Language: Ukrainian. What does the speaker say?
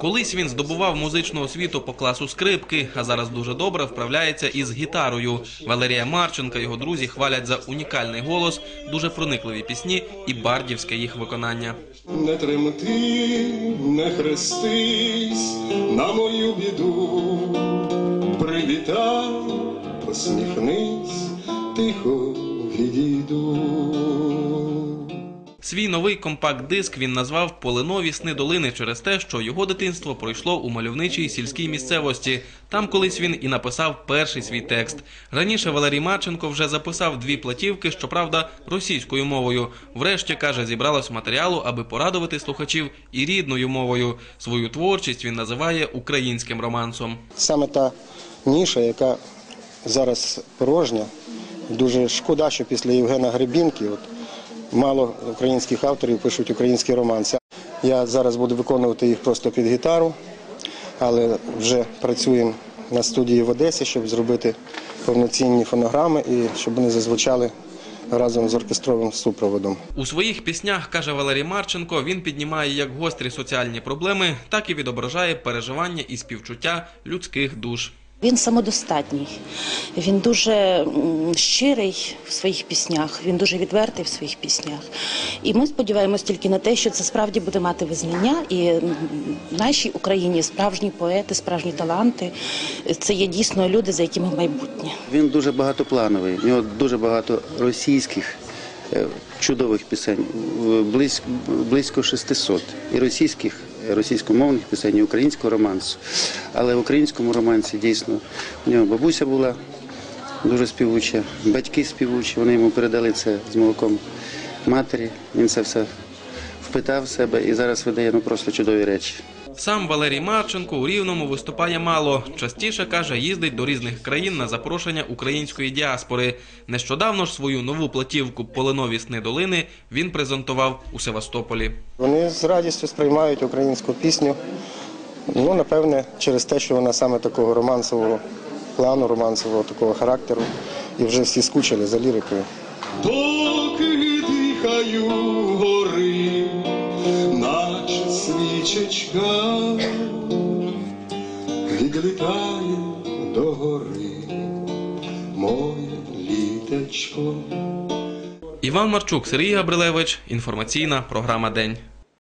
Колись він здобував музичну освіту по класу скрипки, а зараз дуже добре вправляється із гітарою. Валерія Марченка, його друзі хвалять за унікальний голос, дуже проникливі пісні і бардівське їх виконання. Не тремти, не хрестись на мою біду. Привітай, посміхнись, тихо відійду. Свій новий компакт-диск він назвав Полинові сни долини через те, що його дитинство пройшло у мальовничій сільській місцевості. Там колись він і написав перший свій текст. Раніше Валерій Марченко вже записав дві платівки, щоправда, російською мовою. Врешті каже, зібралось матеріалу, аби порадувати слухачів і рідною мовою. Свою творчість він називає українським романсом. саме та ніша, яка зараз порожня. Дуже шкода, що після Євгена Гребінки от, мало українських авторів пишуть українські романси. Я зараз буду виконувати їх просто під гітару, але вже працюємо на студії в Одесі, щоб зробити повноцінні фонограми і щоб вони зазвучали разом з оркестровим супроводом. У своїх піснях, каже Валерій Марченко, він піднімає як гострі соціальні проблеми, так і відображає переживання і співчуття людських душ. Він самодостатній, він дуже щирий в своїх піснях, він дуже відвертий в своїх піснях. І ми сподіваємось тільки на те, що це справді буде мати визнання. І в нашій Україні справжні поети, справжні таланти це є дійсно люди, за якими майбутнє. Він дуже багатоплановий. У нього дуже багато російських е, чудових пісень, близько, близько 600. І російських, російськомовних пісень, і українського романсу. Але в українському романсі дійсно у нього бабуся була дуже співуча, батьки співучі, вони йому передали це з молоком матері. Він це все впитав в себе і зараз видає ну, просто чудові речі. Сам Валерій Марченко у Рівному виступає мало. Частіше каже, їздить до різних країн на запрошення української діаспори. Нещодавно ж свою нову платівку Полинові сни долини він презентував у Севастополі. Вони з радістю сприймають українську пісню. Ну, напевне, через те, що вона саме такого романсового плану, романсового такого характеру, і вже всі скучили за лірикою. Доки дихаю гори, свічечка, відлітає до гори моє літечко. Іван Марчук, Сергій Габрилевич. Інформаційна програма День.